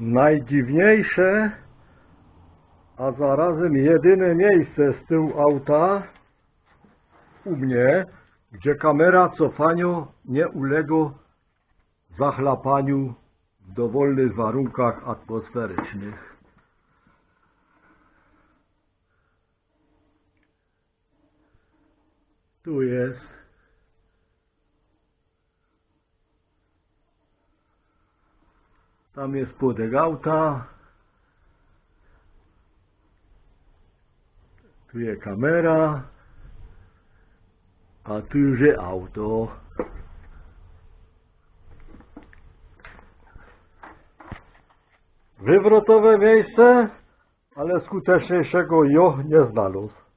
Najdziwniejsze, a zarazem jedyne miejsce z tyłu auta u mnie, gdzie kamera cofania nie uległa zachlapaniu w dowolnych warunkach atmosferycznych. Tu jest. Tam jest spodek auta. Tu jest kamera. A tu już jest auto. Wywrotowe miejsce, ale skuteczniejszego jo nie znalazł.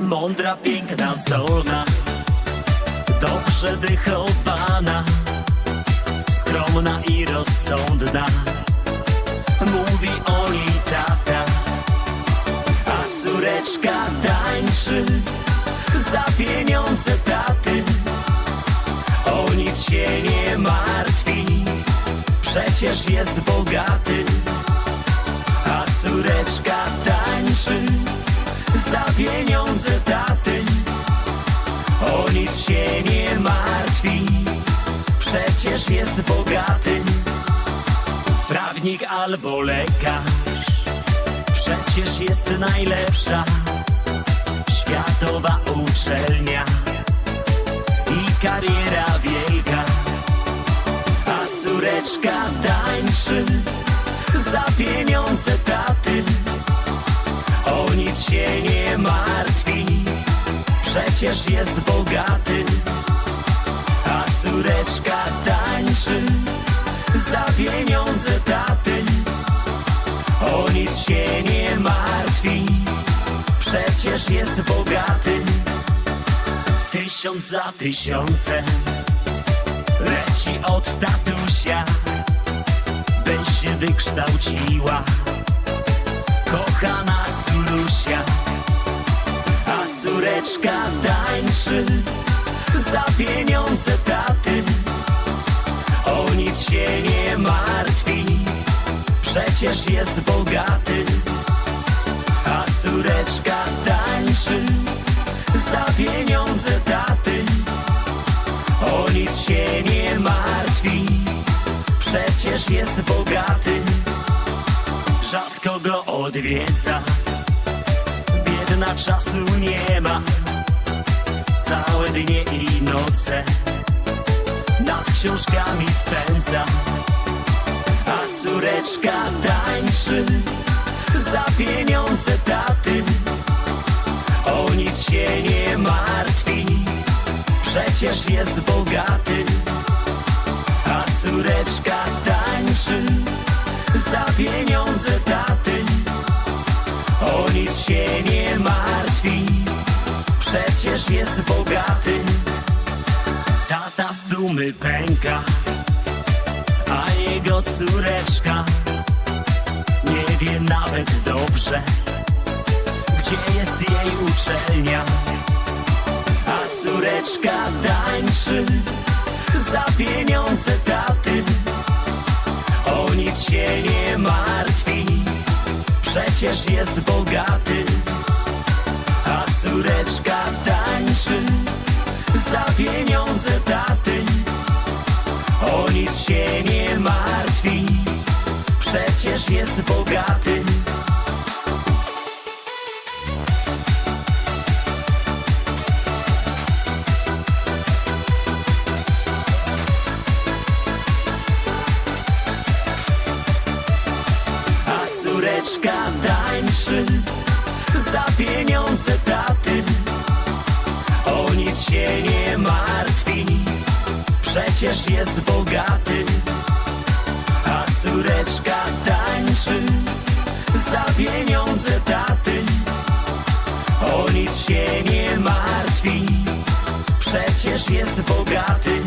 Mądra, piękna, zdolna Dobrze wychowana Skromna i rozsądna. Mówi o niej tata A córeczka tańczy Za pieniądze taty. O nic się nie martwi Przecież jest bogaty A córeczka tańczy za pieniądze taty. O nic się nie martwi Przecież jest bogaty. Prawnik albo lekarz Przecież jest najlepsza. Światowa uczelnia I kariera wielka. A córeczka tańczy Za pieniądze taty nic się nie martwi, przecież jest bogaty. A córeczka tańczy za pieniądze taty. O nic się nie martwi, przecież jest bogaty. Tysiąc za tysiącem leci od tatusia, byś się wykształciła kochana córusia A córeczka tańczy za pieniądze taty. O nic się nie martwi, przecież jest bogaty. A córeczka tańczy za pieniądze taty. O nic się nie martwi, przecież jest bogaty rzadko go odwiedza. Biedna czasu nie ma, całe dnie i noce nad książkami spędza. A córeczka tańczy za pieniądze taty. O nic się nie martwi, przecież jest bogaty. Przecież jest bogaty. Tata z dumy pęka A jego córeczka Nie wie nawet dobrze Gdzie jest jej uczelnia. A córeczka tańczy Za pieniądze taty. O nic się nie martwi, przecież jest bogaty. A córeczka pieniądze taty. O nic się nie martwi, przecież jest bogaty. A córeczka tańczy za pieniądze przecież jest bogaty A córeczka tańczy za pieniądze taty. O nic się nie martwi, przecież jest bogaty.